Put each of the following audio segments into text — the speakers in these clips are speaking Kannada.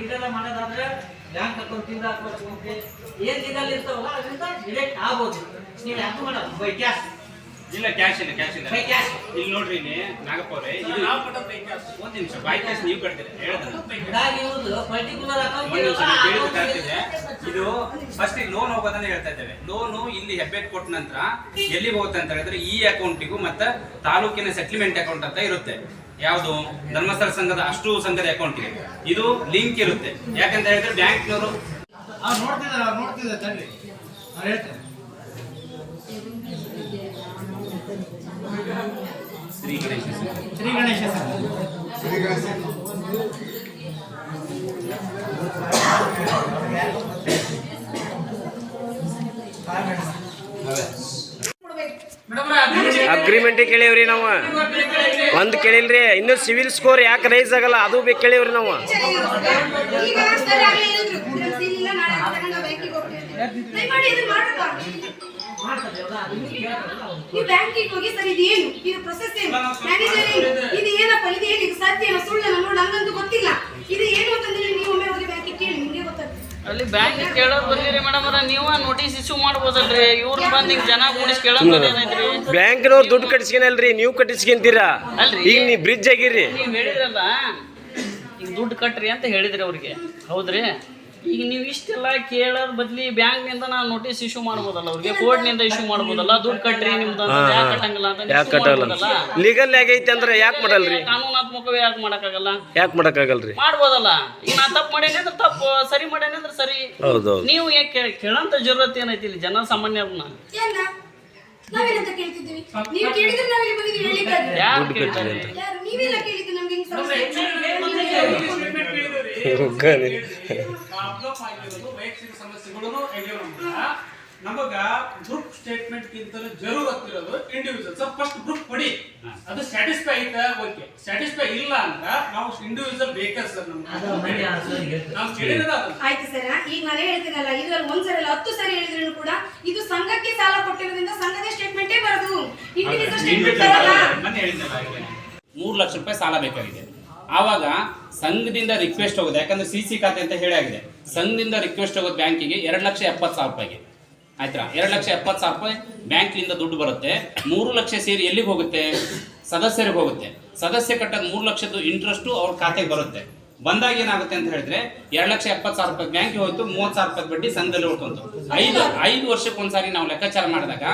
ಲೀಗಲ್ ಮಾಡೋದಾದ್ರೆ ಬ್ಯಾಂಕ್ ಅಕೌಂಟ್ ಇಂದ ಅಕೌಂಟ್ ಏನ್ ಇದಲ್ಲಿ ಇರ್ತಾವಲ್ಲ, ಅದರಿಂದ ಡಿಲೆಕ್ಟ್ ಆಗ್ಬೋದು. ನೀವು ಯಾಕೆ ಮಾಡೋದು ಬೈ ಕ್ಯಾಶ್ ಇಲ್ಲ ಕ್ಯಾಶ್ ಇಲ್ಲ ಕ್ಯಾಶ್ ಇಲ್ಲ. ಇಲ್ಲಿ ನೋಡ್ರಿ ಇಲ್ಲಿ ನಾಗಪ್ಪ ಅವರೇ ಇದು ಒಂದ್ ನಿಮಿಷ ಬೈ ಕ್ಯಾಶ್ ನೀವು ಕಟ್ತೀರಿ? ಇದೆ. ಫಸ್ಟ್ ಲೋನ್ ಹೋಗೋದನ್ನ ಹೇಳ್ತಾ ಇದ್ದೇವೆ. ಲೋನು ಇಲ್ಲಿ ಹೆಬ್ಬೆಟ್ ಕೊಟ್ಟ ನಂತರ ಎಲ್ಲಿ ಹೋಗುತ್ತೆ ಅಂತ ಹೇಳಿದ್ರೆ ಈ ಅಕೌಂಟಿಗೂ ಮತ್ತೆ ತಾಲೂಕಿನ ಸೆಟ್ಲ್ಮೆಂಟ್ ಅಕೌಂಟ್ ಅಂತ ಇರುತ್ತೆ. ಯಾವುದು? ಧರ್ಮಸ್ಥಳ ಸಂಘದ ಅಷ್ಟು ಸಂಘದ ಅಕೌಂಟ್ಗೆ ಇದು ಲಿಂಕ್ ಇರುತ್ತೆ. ಯಾಕಂತ ಹೇಳಿದ್ರೆ ಬ್ಯಾಂಕ್ನವರು ನೋಡ್ತಿದ್ದಾರೆ ನೋಡ್ತಿದ್ದಾರೆ ತಡ್ರಿ. ಶ್ರೀ ಗಣೇಶ ಶ್ರೀ ಗಣೇಶ ಸರ್. ಅಗ್ರಿಮೆಂಟ್ ಕೇಳೇವ್ರಿ ನಾವು. ಒಂದು ಕೇಳಿಲ್ರಿ ಇನ್ನು ಸಿವಿಲ್ ಸ್ಕೋರ್ ಯಾಕೆ ರೈಸ್ ಆಗಲ್ಲ ಅದು ಬೇಕು ಕೇಳಿವ್ರಿ ನಾವು. ಈಗ ನೀವು ಬ್ಯಾಂಕಿಗೆ ಹೋಗಿ ಸರ್ ಇದು ಏನು? ಇದು ಪ್ರೊಸೆಸ್ ಏನು? ಮ್ಯಾನೇಜರ್ ಏನು? ಇದು ಏನಪ್ಪ? ಇದು ಏನು ಇದು ಸತ್ಯ ಸುಳ್ಳನ ನೋಡಿ ನಂಗಂತೂ ಗೊತ್ತಿಲ್ಲ. ಇದು ಏನು ಅಂತಂದ್ರೆ ನೀವು ಒಮ್ಮೆ ಹೋಗಿ ಬ್ಯಾಂಕಿಗೆ ಕೇಳಿ ನಿಮಗೆ ಗೊತ್ತಾಗ್ತದೆ. ಅಲ್ಲಿ ಬ್ಯಾಂಕ್ ಕೇಳೋದು ಬಂದಿರಿ ಮೇಡಮ್ ಅದ ನೀವ ನೋಟಿಸ್ ಇಶ್ಯೂ ಮಾಡ್ಬೋದಲ್ರಿ? ಇವ್ರು ಬಂದ್ ಹಿಂಗ್ ಜನ ಕೂಡಿಸಿ ಕೇಳೋದ್ ಏನೈತ್ರಿ ಬ್ಯಾಂಕ್ನವ್ರು ದುಡ್ಡು ಕಟ್ಟಿಸ್ಕೊನಲ್ರಿ ನೀವು ಕಟ್ಟಿಸ್ಕೊಂತೀರಾ ಅಲ್ರಿ. ಈಗ ನೀವು ಬ್ರಿಡ್ಜ್ ಆಗಿರ್ರಿ ನೀವು ಹೇಳಿದ್ರಲ್ಲ ಈಗ ದುಡ್ಡು ಕಟ್ರಿ ಅಂತ ಹೇಳಿದ್ರಿ ಅವ್ರಿಗೆ. ಹೌದ್ರಿ? ಈಗ ನೀವು ಇಷ್ಟೆಲ್ಲ ಕೇಳೋದ್ ಬದ್ಲಿ ಬ್ಯಾಂಕ್ನಿಂದ ನಾವು ನೋಟಿಸ್ ಇಶ್ಯೂ ಮಾಡ್ಬೋದಲ್ಲ ಅವ್ರಿಗೆ? ಕೋರ್ಟ್ನಿಂದ ಇಶ್ಯೂ ಮಾಡ್ಬೋದಲ್ಲ? ದುಡ್ಡು ಕಟ್ರಿ ನಿಮ್ದು ಯಾಕೆ ಕಟ್ಟಂಗಿಲ್ಲ ಅಂತ ಯಾಕೆ ಲೀಗಲ್ ಆಗೈತೆ ಅಂದ್ರೆ ಯಾಕೆ ಮಾಡಲ್ರಿ? ಕಾನೂನಾತ್ಮಕವೇ ಯಾಕೆ ಮಾಡಕ್ಕಾಗಲ್ಲ? ಯಾಕೆ ಮಾಡಕ್ಕಾಗಲ್ರಿ? ಮಾಡ್ಬೋದಲ್ಲ? ಈಗ ನಾ ತಪ್ಪು ಮಾಡೇನಿ ಅಂದ್ರೆ ತಪ್ಪು ಸರಿ ಮಾಡೇನಿ ಅಂದ್ರೆ ಸರಿ. ಹೌದು ನೀವು ಯಾಕೆ ಕೇಳಂತ ಜರೂರತ್ ಏನೈತಿ ಇಲ್ಲಿ? ಜನ ಕೇಳ್ತಿದ್ದೀವಿ? ಯಾರು ಕೇಳಿದ್ರೆ ನಮ್ಗೆ ನಮಗ ಗ್ರೂಪ್ ಸ್ಟೇಟ್ಮೆಂಟ್ ಗಿಂತಲೂ ಜರೂರತ್ ಇರೋದು ಇಂಡಿವಿಜುವಲ್ ಸರ್ ಫಸ್ಟ್ ಗ್ರೂಪ್ ಕೊಡಿ. ಅದು ಸ್ಯಾಟಿಸ್ಫೈ ಐತಾ? ಓಕೆ ಸ್ಯಾಟಿಸ್ಫೈ ಇಲ್ಲ ಅಂತ ನಾವು ಇಂಡಿವಿಜುವಲ್ ಬೇಕೇ ಸರ್ ನಮ್ಗೆ? ನಾವು ಕೇಳಿರೋದು ಆಯ್ತು ಸರ್ ಈಗ ನಾನು ಹೇಳ್ತೀನಲ್ಲ ಇದ್ರಲ್ಲಿ ಒಂದ್ಸರಿ ಅಲ್ಲ ಹತ್ತು ಸರಿ ಹೇಳಿದ್ರು ಕೂಡ ಇದು ಸಂಘಕ್ಕೆ ಸಾಲ ಕೊಟ್ಟಿರೋದ್ರಿಂದ ಸಂಘದ ಸ್ಟೇಟ್ಮೆಂಟೇ ಬರೋದು. Individual statement. ಮೂರು ಲಕ್ಷ ರೂಪಾಯಿ ಸಾಲ ಬೇಕಾಗಿದೆ. ಆವಾಗ ಸಂಘದಿಂದ ರಿಕ್ವೆಸ್ಟ್ ಹೋಗೋದು ಯಾಕಂದ್ರೆ ಸಿ ಸಿ ಖಾತೆ ಅಂತ ಹೇಳಿ ಆಗಿದೆ. ಸಂಘದಿಂದ ರಿಕ್ವೆಸ್ಟ್ ಹೋಗೋದು ಬ್ಯಾಂಕಿಗೆ ಎರಡು ಲಕ್ಷ ಎಪ್ಪತ್ತು ಸಾವಿರ ರೂಪಾಯಿಗೆ. ಆಯ್ತಾ? ಎರಡು ಲಕ್ಷ ಎಪ್ಪತ್ತು ಸಾವಿರ ರೂಪಾಯಿ ಬ್ಯಾಂಕಿನಿಂದ ದುಡ್ಡು ಬರುತ್ತೆ. ಮೂರು ಲಕ್ಷ ಸೇರಿ ಎಲ್ಲಿಗೆ ಹೋಗುತ್ತೆ? ಸದಸ್ಯರಿಗೆ ಹೋಗುತ್ತೆ. ಸದಸ್ಯ ಕಟ್ಟದ ಮೂರು ಲಕ್ಷದ್ದು ಇಂಟ್ರೆಸ್ಟು ಅವ್ರ ಖಾತೆಗೆ ಬರುತ್ತೆ. ಬಂದಾಗ ಏನಾಗುತ್ತೆ ಅಂತ ಹೇಳಿದ್ರೆ ಎರಡ್ ಲಕ್ಷ ಎಪ್ಪತ್ತು ಸಾವಿರ ರೂಪಾಯಿ ಬ್ಯಾಂಕ್ ಹೋಯ್ತು, ಮೂವತ್ತು ಸಾವಿರ ರೂಪಾಯಿ ಬಡ್ಡಿ ಸಂಘದಲ್ಲಿ ಉಳ್ಕೊಂತು. ಐದು ಐದು ವರ್ಷಕ್ಕೆ ಒಂದ್ಸಾರಿ ನಾವು ಲೆಕ್ಕಾಚಾರ ಮಾಡಿದಾಗ,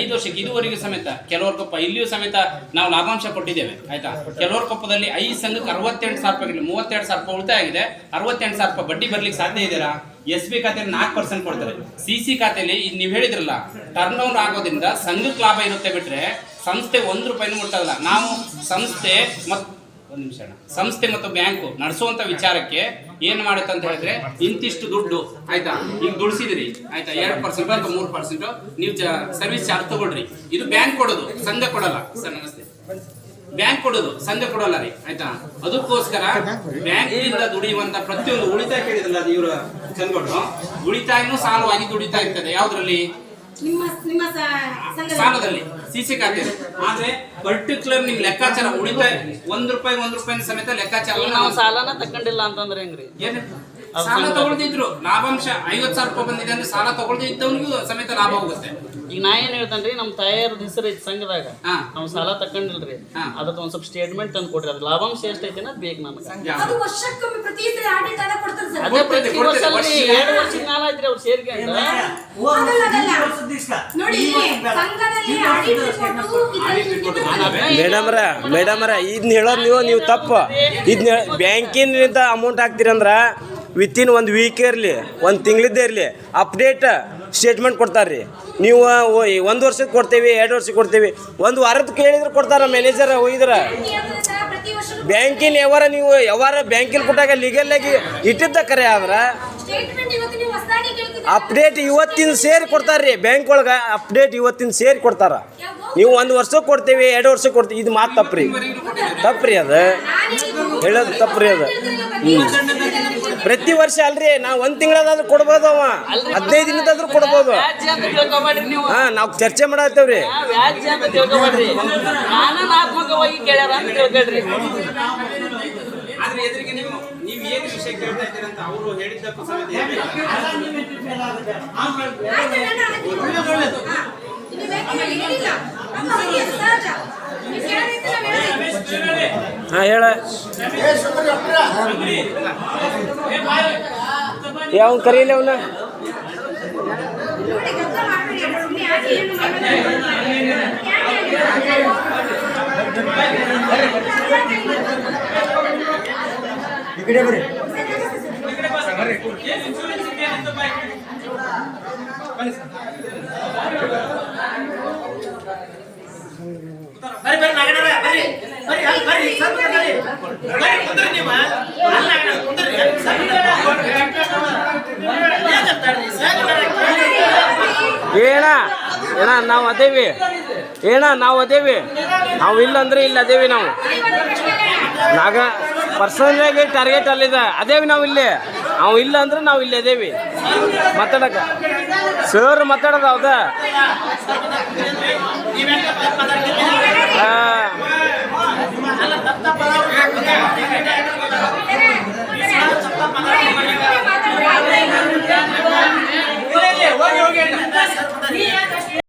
ಐದು ವರ್ಷಕ್ಕೆ ಇದುವರೆಗೂ ಸಮೇತ, ಕೆಲವರ ಕಪ್ಪ ಇಲ್ಲಿಯೂ ಸಮೇತ ನಾವು ಲಾಭಾಂಶ ಕೊಟ್ಟಿದ್ದೇವೆ, ಆಯ್ತಾ? ಕೆಲವರ ಕಪ್ಪದಲ್ಲಿ ಐದು ಸಂಘಕ್ಕೆ ಅರವತ್ತೆಂಟು ಸಾವಿರ ರೂಪಾಯಿ ಮೂವತ್ತೆರಡು ಸಾವಿರ ರೂಪಾಯಿ ಉಳಿತಾಯ ಆಗಿದೆ, ಅರವತ್ತೆಂಟು ಸಾವಿರ ರೂಪಾಯಿ ಬಡ್ಡಿ ಬರ್ಲಿಕ್ಕೆ ಸಾಧ್ಯ ಇದೆಯಾ? ಎಸ್ ಬಿ ಖಾತೆಯಲ್ಲಿ ನಾಲ್ಕು ಪರ್ಸೆಂಟ್ ಕೊಡ್ತಾರೆ. ಸಿ ಸಿ ಖಾತೆಯಲ್ಲಿ ನೀವು ಹೇಳಿದ್ರಲ್ಲ ಟರ್ನ್ ಓವರ್ ಆಗೋದ್ರಿಂದ ಸಂಘಕ್ಕೆ ಲಾಭ ಇರುತ್ತೆ ಬಿಟ್ರೆ ಸಂಸ್ಥೆ ಒಂದು ರೂಪಾಯಿನೂ ಮುಟ್ಟಲ್ಲ ನಾವು ಸಂಸ್ಥೆ ಮತ್ತು ಸಂಸ್ಥೆ ಮತ್ತು ಬ್ಯಾಂಕು ನಡೆಸುವಂತ ವಿಚಾರಕ್ಕೆ ಏನ್ ಮಾಡುತ್ತೆ ಅಂತ ಹೇಳಿದ್ರೆ ಇಂತಿಷ್ಟು ದುಡ್ಡು, ಆಯ್ತಾ? ಈಗ ದುಡಿಸಿದ್ರಿ, ಆಯ್ತಾ? ಎರಡು ಪರ್ಸೆಂಟ್ ಅಥವಾ ಮೂರು ಪರ್ಸೆಂಟ್ ನೀವು ಸರ್ವಿಸ್ ಚಾರ್ಜ್ ತಗೊಳ್ರಿ. ಇದು ಬ್ಯಾಂಕ್ ಕೊಡೋದು, ಸಂಘ ಕೊಡಲ್ಲ. ಸರ್, ನಮಸ್ತೆ. ಬ್ಯಾಂಕ್ ಕೊಡೋದು, ಸಂಘ ಕೊಡಲ್ಲ ರೀ, ಆಯ್ತಾ? ಅದಕ್ಕೋಸ್ಕರ ಬ್ಯಾಂಕ್ ಇಂದ ದುಡಿಯುವಂತ ಪ್ರತಿಯೊಂದು ಉಳಿತಾಯ ಕೇಳಿದ್ರಲ್ಲ ಇವರ ಚಂದ್ಗೌಡ್ರು ಉಳಿತಾಯನೂ ಸಾಲವಾಗಿ ದುಡಿತಾ ಇರ್ತದೆ. ಯಾವ್ದ್ರಲ್ಲಿ? ನಿಮ್ಮ ನಿಮ್ಮ ಸಾಲದಲ್ಲಿ ಸಿಸಿ ಖಾತೆ. ಆದ್ರೆ ಪರ್ಟಿಕ್ಯುಲರ್ ನಿಮ್ ಲೆಕ್ಕಾಚಾರ ಉಳಿತಾಯ ಒಂದ್ ರೂಪಾಯಿ ಒಂದ್ ರೂಪಾಯಿ ಸಮೇತ ಲೆಕ್ಕಾಚಾರ ನಾವು ಸಾಲನ ತಕೊಂಡಿಲ್ಲ ಅಂತಂದ್ರೆ ಹೆಂಗ್ರಿ? ಏನು? ಸಾಲ ತಗೊಳ್ತಿದ್ರು ಲಾಭಾಂಶ ಐವತ್ ಸಾವಿರ ರೂಪಾಯಿ ಬಂದಿದೆ ಅಂದ್ರೆ ಸಾಲ ತಗೊಳ್ದೇ ಇದ್ದವನಿಗೂ ಸಮೇತ ಲಾಭ ಹೋಗುತ್ತೆ. ಈಗ ನಾ ಏನ್ ಹೇಳ್ತೇನ್ರಿ ನಮ್ಮ ತಾಯಿಯವ್ರದ್ದು ಹೆಸರು ಐತಿ ಸಂಘದಾಗ. ಹಾ. ನಾವು ಸಾಲ ತಕೊಂಡಿಲ್ರಿ ಅದಕ್ಕೆ ಒಂದ್ ಸ್ವಲ್ಪ ಸ್ಟೇಟ್ಮೆಂಟ್ ತಂದು ಕೊಡ್ರಿ ಅದು ಲಾಭಾಂಶ ಎಷ್ಟೈತಿ ಅನ್ನೋದು ಬೇಕು ನನಗೆ ಅದು ವರ್ಷಕ್ಕೊಮ್ಮೆ ಪ್ರತಿ ಸರಿ ಆಡಿಟ್ ಆದ ಕೊಡ್ತಾರೆ ಸರ್. ಅದೇ ಪ್ರತಿ ಅಲ್ರಿ. ಎರಡು ವರ್ಷದ ಮ್ಯಾಲ ಐತ್ರಿ ಅವ್ರು ಸಂಘದಲ್ಲಿ ಆಡಿಟ್ ಇದರಲ್ಲಿ. ಮೇಡಮ್ರ ಮೇಡಮ್ರ ಇದನ್ನ ಹೇಳೋದು ನೀವು ನೀವು ತಪ್ಪು. ಇದನ್ನ ಬ್ಯಾಂಕಿನಿಂದ ಅಮೌಂಟ್ ಹಾಕ್ತೀರಂದ್ರ ವಿತಿನ್ ಒಂದು ವೀಕ್ ಇರಲಿ, ಒಂದು ತಿಂಗಳಿದ್ದೇ ಇರಲಿ ಅಪ್ಡೇಟ್ ಸ್ಟೇಟ್ಮೆಂಟ್ ಕೊಡ್ತಾರೆ ರೀ ನೀವು ಒಂದು ವರ್ಷಕ್ಕೆ ಕೊಡ್ತೇವೆ, ಎರಡು ವರ್ಷಕ್ಕೆ ಕೊಡ್ತೇವೆ. ಒಂದು ವಾರದ ಕೇಳಿದ್ರೆ ಕೊಡ್ತಾರ ಮ್ಯಾನೇಜರ್ ವರ್ಷ ಬ್ಯಾಂಕಿನ ಯಾವಾರ ನೀವು ಯಾವಾರ ಬ್ಯಾಂಕಿನ ಕೊಟ್ಟಾಗ ಲೀಗಲ್ ಆಗಿ ಇಟ್ಟಿದ್ದ ಕರೆ ಆದ್ರೆ. ಅಪ್ಡೇಟ್ ಇವತ್ತಿನ ಸೇರಿ ಕೊಡ್ತಾರೆ ರೀ ಬ್ಯಾಂಕ್ ಒಳಗೆ ಅಪ್ಡೇಟ್ ಇವತ್ತಿನ ಸೇರಿ ಕೊಡ್ತಾರ. ನೀವು ಒಂದು ವರ್ಷಕ್ಕೆ ಕೊಡ್ತೀವಿ, ಎರಡು ವರ್ಷಕ್ಕೆ ಕೊಡ್ತೀವಿ. ಇದು ಮಾತು ತಪ್ಪ್ರಿ. ತಪ್ಪ್ರಿ ಅದು. ಹೇಳೋದು ತಪ್ಪ್ರಿ ಅದು. ಹ್ಞೂ ಪ್ರತಿ ವರ್ಷ ಅಲ್ರಿ ನಾವು ಒಂದ್ ತಿಂಗಳಾದ್ರೂ ಕೊಡ್ಬೋದು ಅವ. ಹದಿನೈದು ದಿನದಾದ್ರೂ ಕೊಡ್ಬೋದು. ಹಾ ನಾವ್ ನೀವು. ಹಾಂ ನಾವು ಚರ್ಚೆ ಮಾಡತ್ತೇವ್ರಿ. ಆ, ವ್ಯಾಜ್ಯ ಅಂತ ತಿಳ್ಕೊಬೇಡ್ರಿ. ಅಂತ ತಿಳ್ಕೊಳ್ರಿ. ಆದ್ರೆ ಎದುರಿಗೆ ನೀವು ನೀವು ಏನ್ ವಿಷಯ ಕೇಳ್ತಾ ಇದ್ದೀರಾ ಅಂತ ಅವರು ಹೇಳಿದ್ದಕ್ಕೂ ಹಾಂ ಹೇಳ. ಯಾವ ಕರೀಲಿ ಅವನ್ನ ಇಕಡೆ ಬರ್ರಿ ನಾಗಣ್ಣವ್ರೆ, ಬರ್ರಿ ಬರ್ರಿ ಅಲ್ಲಿ ಬರ್ರಿ ಸ್ವಲ್ಪ ಬರ್ರಿ ಬರ್ರಿ ಕುಂದ್ರಿ ನೀವು ಅಲ್ಲ ಅಣ್ಣ, ಕುಂದ್ರಿ ಸ್ವಲ್ಪ ಏನಂತಾರ್ರಿ? ಸಾಕು ಕೇಳಿ. ಏನ? ಏನ ನಾವು ಅದೇವಿ. ಏನ ನಾವು ಅದೇವಿ. ನಾವು ಇಲ್ಲ ಅಂದ್ರೆ ಇಲ್ಲ ಅದೇವಿ ನಾವು. ನಾಗ ಪರ್ಸನಲಾಗಿ ಟಾರ್ಗೆಟ್ ಅಲ್ಲಿದೆ. ಅದೇವಿ ನಾವು ಇಲ್ಲಿ. ನಾವು ಇಲ್ಲ ಅಂದ್ರೆ ನಾವು ಇಲ್ಲಿ ಅದೇವಿ. ಮಾತಾಡಕ. ಸರ್ ಮಾತಾಡೋದು ಹೌದಾ?